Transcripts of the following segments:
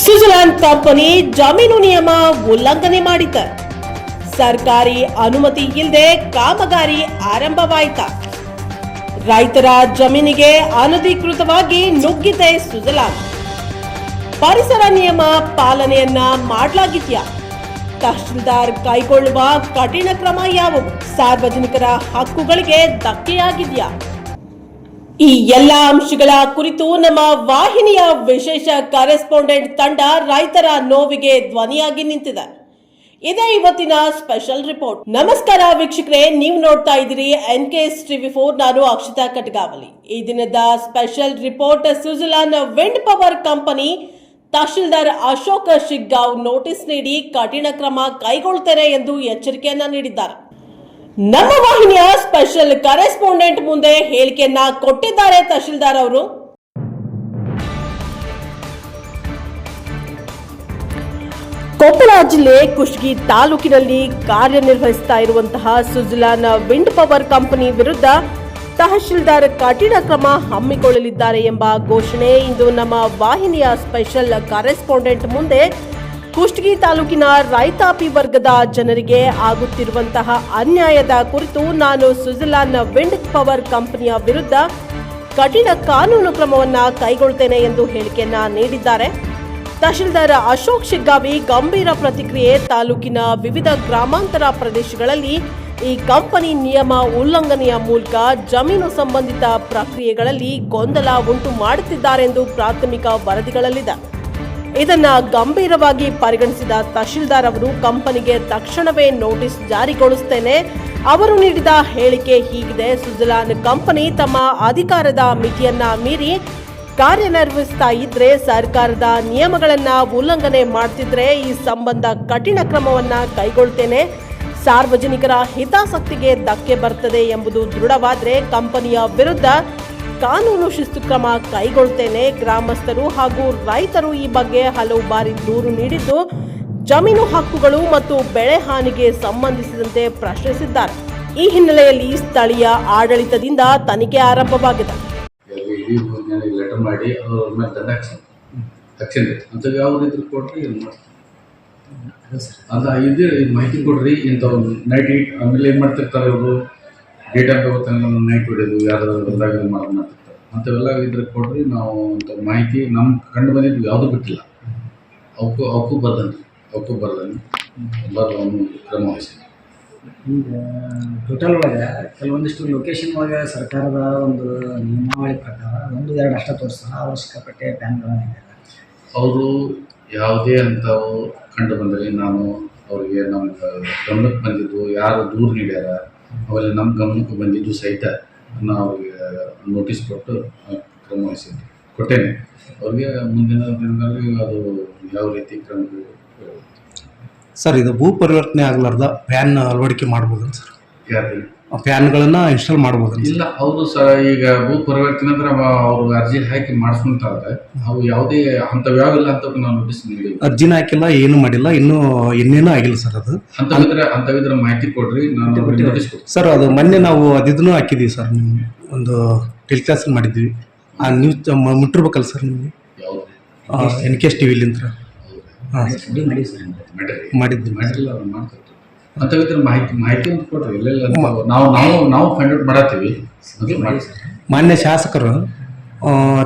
Switzerland company ಜಮೀನು ನಿಯಮ ಉಲ್ಲಂಘನೆ ಮಾಡಿತ ಸರ್ಕಾರಿ ಅನುಮತಿ ಇಲ್ಲದೆ ಕಾಮಗಾರಿ ಆರಂಭವಾಯಿತ. ರೈತರ ಜಮೀನಿಗೆ ಅನಧಿಕೃತವಾಗಿ ನುಗ್ಗಿದೆ ಸ್ವಿಟ್ಜರ್ಲ್ಯಾಂಡ್ ಪರಿಸರ ನಿಯಮ ಪಾಲನೆಯನ್ನ ಮಾಡಲಾಗಿದ್ಯಾ? ತಹಶೀಲ್ದಾರ್ ಕೈಗೊಳ್ಳುವ ಕಠಿಣ ಕ್ರಮ ಯಾವುವು ಸಾರ್ವಜನಿಕರ ಹಕ್ಕುಗಳಿಗೆ ಧಕ್ಕೆಯಾಗಿದೆಯಾ? ಈ ಎಲ್ಲ ಅಂಶಗಳ ಕುರಿತು ನಮ್ಮ ವಾಹಿನಿಯ ವಿಶೇಷ ಕರೆಸ್ಪಾಂಡೆಂಟ್ ತಂಡ ರೈತರ ನೋವಿಗೆ ಧ್ವನಿಯಾಗಿ ನಿಂತಿದೆ. ಇದೇ ಇವತ್ತಿನ ಸ್ಪೆಷಲ್ ರಿಪೋರ್ಟ್ ನಮಸ್ಕಾರ ವೀಕ್ಷಕರೇ, ನೀವು ನೋಡ್ತಾ ಇದ್ದೀರಿ N K S TV four ನಾನು ಅಕ್ಷತಾ ಕಟ್ಗಾವಲಿ ಈ ದಿನದ special report Switzerland wind power company tahsildar Ashok Shiggaon notice ನೀಡಿ ಕಠಿಣ ಕ್ರಮ ಕೈಗೊಳ್ತಾರೆ ಎಂದು ಎಚ್ಚರಿಕೆಯನ್ನ ನೀಡಿದ್ದಾರೆ. ನಮ್ಮ ವಾಹಿನಿಯ ಸ್ಪೆಷಲ್ ಕರೆಸ್ಪಾಂಡೆಂಟ್ ಮುಂದೆ ಹೇಳಿಕೆಯನ್ನ ಕೊಟ್ಟಿದ್ದಾರೆ ತಹಶೀಲ್ದಾರ್ ಅವರು. ಕೊಪ್ಪಳ ಜಿಲ್ಲೆ ಕುಷ್ಟಗಿ ತಾಲೂಕಿನಲ್ಲಿ ಕಾರ್ಯನಿರ್ವಹಿಸ್ತಾ ಇರುವಂತಹ ಸುಜಲಾನ್ ವಿಂಡ್ ಪವರ್ ಕಂಪನಿ ವಿರುದ್ಧ ತಹಶೀಲ್ದಾರ್ ಕಠಿಣ ಕ್ರಮ ಹಮ್ಮಿಕೊಳ್ಳಲಿದ್ದಾರೆ ಎಂಬ ಘೋಷಣೆ. ಇಂದು ನಮ್ಮ ವಾಹಿನಿಯ ಸ್ಪೆಷಲ್ ಕರೆಸ್ಪಾಂಡೆಂಟ್ ಮುಂದೆ ಕುಷ್ಟಗಿ ತಾಲೂಕಿನ ರೈತಾಪಿ ವರ್ಗದ ಜನರಿಗೆ ಆಗುತ್ತಿರುವಂತಹ ಅನ್ಯಾಯದ ಕುರಿತು ನಾನು ಸ್ವಿಟ್ಜರ್ಲ್ಯಾಂಡ್ನ ವಿಂಡ್ ಪವರ್ ಕಂಪನಿಯ ವಿರುದ್ಧ ಕಠಿಣ ಕಾನೂನು ಕ್ರಮವನ್ನು ಕೈಗೊಳ್ತೇನೆ ಎಂದು ಹೇಳಿಕೆಯನ್ನ ನೀಡಿದ್ದಾರೆ. ತಹಶೀಲ್ದಾರ್ ಅಶೋಕ್ ಶಿಗ್ಗಾವಿ ಗಂಭೀರ ಪ್ರತಿಕ್ರಿಯೆ ತಾಲೂಕಿನ ವಿವಿಧ ಗ್ರಾಮಾಂತರ ಪ್ರದೇಶಗಳಲ್ಲಿ ಈ ಕಂಪನಿ ನಿಯಮ ಉಲ್ಲಂಘನೆಯ ಮೂಲಕ ಜಮೀನು ಸಂಬಂಧಿತ ಪ್ರಕ್ರಿಯೆಗಳಲ್ಲಿ ಗೊಂದಲ ಉಂಟು ಮಾಡುತ್ತಿದ್ದಾರೆಂದು ಪ್ರಾಥಮಿಕ ವರದಿಗಳಲ್ಲಿದೆ. ಇದನ್ನ ಗಂಭೀರವಾಗಿ ಪರಿಗಣಿಸಿದ ತಹಶೀಲ್ದಾರ್ ಅವರು, ಕಂಪನಿಗೆ ತಕ್ಷಣವೇ ನೋಟಿಸ್ ಜಾರಿಗೊಳಿಸುತ್ತೇನೆ ಅವರು ನೀಡಿದ ಹೇಳಿಕೆ ಹೀಗಿದೆ. ಸ್ವಿಟ್ಜರ್ಲ್ಯಾಂಡ್ ಕಂಪನಿ ತಮ್ಮ ಅಧಿಕಾರದ ಮಿತಿಯನ್ನ ಮೀರಿ ಕಾರ್ಯನಿರ್ವಹಿಸ್ತಾ ಇದ್ರೆ, ಸರ್ಕಾರದ ನಿಯಮಗಳನ್ನ ಉಲ್ಲಂಘನೆ ಮಾಡ್ತಿದ್ರೆ ಈ ಸಂಬಂಧ ಕಠಿಣ ಕ್ರಮವನ್ನ ಕೈಗೊಳ್ತೇನೆ. ಸಾರ್ವಜನಿಕರ ಹಿತಾಸಕ್ತಿಗೆ ಧಕ್ಕೆ ಬರ್ತದೆ ಎಂಬುದು ದೃಢವಾದ್ರೆ, ಕಂಪನಿಯ ವಿರುದ್ಧ ಕಾನೂನು ಶಿಸ್ತು ಕ್ರಮ ಕೈಗೊಳ್ತೇನೆ. ಗ್ರಾಮಸ್ಥರು ಹಾಗೂ ರೈತರು ಈ ಬಗ್ಗೆ ಹಲವು ಬಾರಿ ದೂರು ನೀಡಿದ್ದು ಜಮೀನು ಹಕ್ಕುಗಳು ಮತ್ತು ಬೆಳೆ ಹಾನಿಗೆ ಸಂಬಂಧಿಸಿದಂತೆ ಪ್ರಶ್ನಿಸಿದ್ದಾರೆ. ಈ ಹಿನ್ನೆಲೆಯಲ್ಲಿ ಸ್ಥಳೀಯ ಆಡಳಿತದಿಂದ ತನಿಖೆ ಆರಂಭವಾಗಿದೆ. ಅವ್ರ ಮಾಹಿತಿ ಕೊಡ್ರಿ ಇಂಥವು ನೈಟ್ ಆಮೇಲೆ ಏನು ಮಾಡ್ತಿರ್ತಾರೆ ಇವರು? ಡೇಟ್ ಆಫ್ ಗೊತ್ತಂಗ ನೈಟ್ ಹೊಡೆಯೋದು ಯಾರಾದ್ರೂ ಬಂದಾಗ ಮಾಡಿ ಮಾಡ್ತಿರ್ತಾರೆ ಅಂಥವೆಲ್ಲ ಇದ್ರೆ ಕೊಡ್ರಿ ನಾವು ಅಂತ ಮಾಹಿತಿ ನಮ್ಮ ಕಂಡು ಬಂದಿದ್ದು ಯಾವುದೂ ಬಿಟ್ಟಿಲ್ಲ. ಅವಕ್ಕೂ ಅವಕ್ಕೂ ಬರ್ದನ್ರಿ ಅವಕ್ಕೂ ಬರ್ದಂತೆ. ಎಲ್ಲರೂ ಅವನು ಕ್ರಮ ವಹಿಸಿದ್ವಿ ಈಗ ಟೋಟಲ್ ಒಳಗೆ ಕೆಲವೊಂದಿಷ್ಟು ಲೊಕೇಶನ್ ಒಳಗೆ ಸರ್ಕಾರದ ಒಂದು ನಿಯಮಾವಳಿ ಪ್ರಕಾರ ಒಂದು ಎರಡು ಅಷ್ಟ ತೋರಿಸ್ತಾರೆ ಅವ್ರು ಸಿಕ್ಕಾಪಟ್ಟೆ ಪ್ಯಾನ್ಗಳನ್ನ ಅವರು ಯಾವುದೇ ಅಂಥವು ಕಂಡು ಬಂದರೆ ನಾನು ಅವರಿಗೆ ನಮ್ಮ ಗಮನಕ್ಕೆ ಬಂದಿದ್ದು ಯಾರು ದೂರು ನೀಡ್ಯಾರ ಅವೆಲ್ಲ ನಮ್ಮ ಗಮನಕ್ಕೆ ಬಂದಿದ್ದು ಸಹಿತ ನಾವು ನೋಟಿಸ್ ಕೊಟ್ಟು ಕ್ರಮ ವಹಿಸಿದ್ದೆ ಕೊಟ್ಟೇನೆ. ಅವ್ರಿಗೆ ಮುಂದಿನ ದಿನಗಳಲ್ಲಿ ಅದು ಯಾವ ರೀತಿ ಕ್ರಮ ಸರ್ ಇದು ಭೂ ಪರಿವರ್ತನೆ ಆಗಲಾರ್ದ ಫ್ಯಾನ್ ಅಳವಡಿಕೆ ಮಾಡ್ಬೋದು ಸರ್? ಯಾರು ಫ್ಯಾನ್ಗಳನ್ನ ಇನ್ಸ್ಟಾಲ್ ಮಾಡಬಹುದು ಇಲ್ಲ ಹೌದು ಸರ್. ಈಗ ಭೂ ಪರಿವರ್ತನೆ ಅಂದ್ರೆ ಅವ- ಅವರು ಅರ್ಜಿ ಹಾಕಿ ಮಾಡಿಸ್ಕೊಂತಾರೆ ಅವು ಯಾವುದೇ ಅಂಥವು ಯಾವಿಲ್ಲ ಅಂತ ನಾವು ನೋಟಿಸ್ ನೀಡಿ ಅರ್ಜಿನ ಹಾಕಿಲ್ಲ ಏನು ಮಾಡಿಲ್ಲ ಇನ್ನೂ ಇನ್ನೇನು ಆಗಿಲ್ಲ ಸರ್ ಅದು. ಅಂಥವಿದ್ರೆ ಅಂತವಿದ್ರ ಮಾಹಿತಿ ಕೊಡ್ರಿ ನಾನು ನೋಟಿಸ್ ಸರ್ ಅದು ಮೊನ್ನೆ ನಾವು ಅದಿದನ್ನು ಹಾಕಿದೀವಿ ಸರ್ ನಿಮ್ಗೆ ಒಂದು ಟೆಲಿಕಾಸ್ಟ್ ಮಾಡಿದ್ವಿ ಆ ನ್ಯೂಸ್ ಮುಟ್ಟಿರ್ಬೇಕಲ್ಲ ಸರ್ ನಿಮಗೆ? ಎನ್ ಕೆ ಎಸ್ ಟಿ ವಿಲಿಂತ್ರ ಹಾಂ. ಮಾಡಿದ್ವಿ ಮಾಡಿಲ್ಲ ಅವ್ರು ಮಾಡ್ತಿರ್ತಾರೆ ಅಂಥವಿದ್ರೆ ಮಾಹಿತಿ ಮಾಹಿತಿ ಅಂತ ಕೊಡ್ರಿ ಎಲ್ಲೆಲ್ಲ ನಾವು ನಾವು ನಾವು ನಾವು ಫೈಂಡ್ ಔಟ್ ಮಾಡತ್ತೀವಿ. ಮಾನ್ಯ ಶಾಸಕರು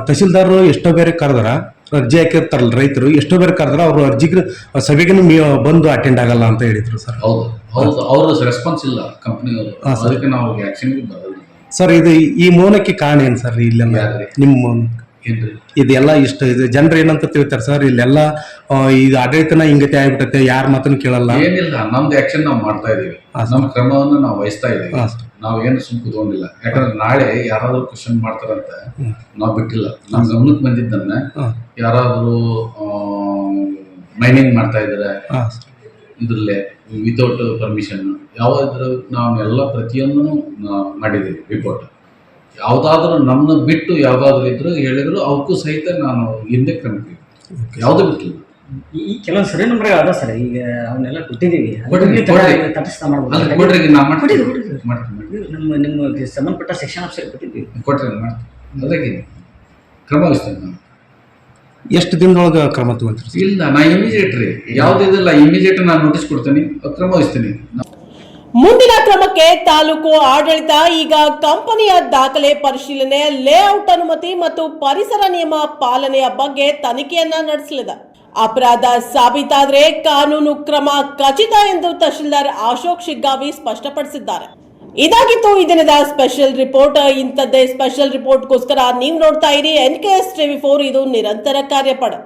ತಹಸೀಲ್ದಾರರು ಎಷ್ಟೋ ಬೇರೆ ಕರೆದ್ರ ಅರ್ಜಿ ಹಾಕಿರ್ತಾರಲ್ಲ ರೈತರು ಎಷ್ಟೋ ಬೇರೆ ಕರೆದ್ರ ಅವರು ಅರ್ಜಿಗೆ ಸಭೆಗೆ ಬಂದು ಅಟೆಂಡ್ ಆಗಲ್ಲ ಅಂತ ಹೇಳಿದ್ರು ಸರ್. ಹೌದು ಹೌದು. ಅವ್ರ ರೆಸ್ಪಾನ್ಸ್ ಇಲ್ಲ ಕಂಪ್ನಿಯವರು. ಅದಕ್ಕೆ ನಾವು ಆ್ಯಕ್ಷನ್ಗೆ ಬರಲ್ಲ ಸರ್ ಇದು ಈ ಮೌನಕ್ಕೆ ಕಾರಣ ಏನು ಸರ್ ಇಲ್ಲ ನಿಮ್ಮ ಮೌನ ಏನ್ರಿ ಇದೆಲ್ಲ ಇಷ್ಟ ಇದು ಜನರು ಏನಂತ ತಿಳ್ತಾರೆ ಸರ್ ಇಲ್ಲೆಲ್ಲ ಇದು ಆಡಳಿತನ ಹಿಂಗತೆ ಆಗ್ಬಿಟ್ಟತೆ ಯಾರ ಮಾತನ್ನು ಕೇಳಲ್ಲ. ಏನಿಲ್ಲ ನಮ್ದು ಆಕ್ಷನ್ ನಾವು ಮಾಡ್ತಾ ಇದೀವಿ. ನಮ್ಮ ಕ್ರಮವನ್ನು ನಾವು ವಹಿಸ್ತಾ ಇದೀವಿ. ನಾವು ಏನು ಸುಮ್ ಕುತ್ಕೊಂಡಿಲ್ಲ. ಯಾಕಂದ್ರೆ ನಾಳೆ ಯಾರಾದ್ರೂ ಕ್ವಶನ್ ಮಾಡ್ತಾರಂತ. ನಾವು ಬಿಟ್ಟಿಲ್ಲ. ನಮ್ಮ ಗಮನಕ್ಕೆ ಬಂದಿದ್ದನ್ನ ಯಾರಾದ್ರೂ ಮೈನಿಂಗ್ ಮಾಡ್ತಾ ಇದ್ದಾರೆ ಇದ್ರಲ್ಲೇ ವಿತೌಟ್ ಪರ್ಮಿಷನ್ ಯಾವ್ದ್ರ ನಾವು ಎಲ್ಲ ಪ್ರತಿಯೊಂದನ್ನು ಮಾಡಿದೀವಿ ಮಾಡಿದ್ದೀವಿ ರಿಪೋರ್ಟ್ ಯಾವುದಾದ್ರೂ ನಮ್ಮನ್ನ ಬಿಟ್ಟು ಯಾವುದಾದ್ರೂ ಇದ್ರು ಹೇಳಿದ್ರು ಅವಕ್ಕೂ ಸಹಿತ ನಾನು ಹಿಂದೆ ಕ್ರಮ ಯಾವುದು ಬಿಟ್ಟಿಲ್ಲ. ಈ ಕೆಲವೊಂದು ಸರಿ ನಂಬರ್ ಅದ ಸರ್. ಈಗ ಅವನ್ನೆಲ್ಲ ಕೊಟ್ಟಿದ್ದೀವಿ. ತಟಸ್ಥ ಮಾಡ್ಬೋದು. ನಮ್ಮ ನಿಮ್ಮ ಸಂಬಂಧಪಟ್ಟ ಸೆಕ್ಷನ್ ಆಫೀಸರ್ ಕೊಟ್ಟಿದ್ದೀವಿ. ಕೊಟ್ರೆ ಮಾಡ್ತೀನಿ. ಅದಕ್ಕೆ ಕ್ರಮ ವಹಿಸ್ತೇನೆ ನಾನು. ಎಷ್ಟು ದಿನದೊಳಗೆ ಕ್ರಮ ತಗೊಂತೀರಿ ಇಲ್ಲ ನಾ ಇಮಿಡಿಯೇಟ್ ರೀ. ಯಾವುದಿದೆಲ್ಲ ಇಮಿಡಿಯೇಟ್ ನಾನು ನೋಟಿಸ್ ಕೊಡ್ತೀನಿ. ಕ್ರಮ ವಹಿಸ್ತೀನಿ. ಮುಂದಿನ ಕ್ರಮಕ್ಕೆ ತಾಲೂಕು ಆಡಳಿತ ಈಗ ಕಂಪನಿಯ ದಾಖಲೆ ಪರಿಶೀಲನೆ ಲೇಔಟ್ ಅನುಮತಿ ಮತ್ತು ಪರಿಸರ ನಿಯಮ ಪಾಲನೆಯ ಬಗ್ಗೆ ತನಿಖೆಯನ್ನ ನಡೆಸಲಿದೆ. ಅಪರಾಧ ಸಾಬೀತಾದರೆ ಕಾನೂನು ಕ್ರಮ ಖಚಿತ ಎಂದು ತಹಶೀಲ್ದಾರ್ ಅಶೋಕ್ ಶಿಗ್ಗಾವಿ ಸ್ಪಷ್ಟಪಡಿಸಿದ್ದಾರೆ. ಇದಾಗಿತ್ತು ಈ ದಿನದ ಸ್ಪೆಷಲ್ ರಿಪೋರ್ಟ್. ಇಂಥದ್ದೇ ಸ್ಪೆಷಲ್ ರಿಪೋರ್ಟ್ಗೋಸ್ಕರ ನೀವು ನೋಡ್ತಾ ಇರಿ N K S TV four. ಇದು ನಿರಂತರ ಕಾರ್ಯಪಡೆ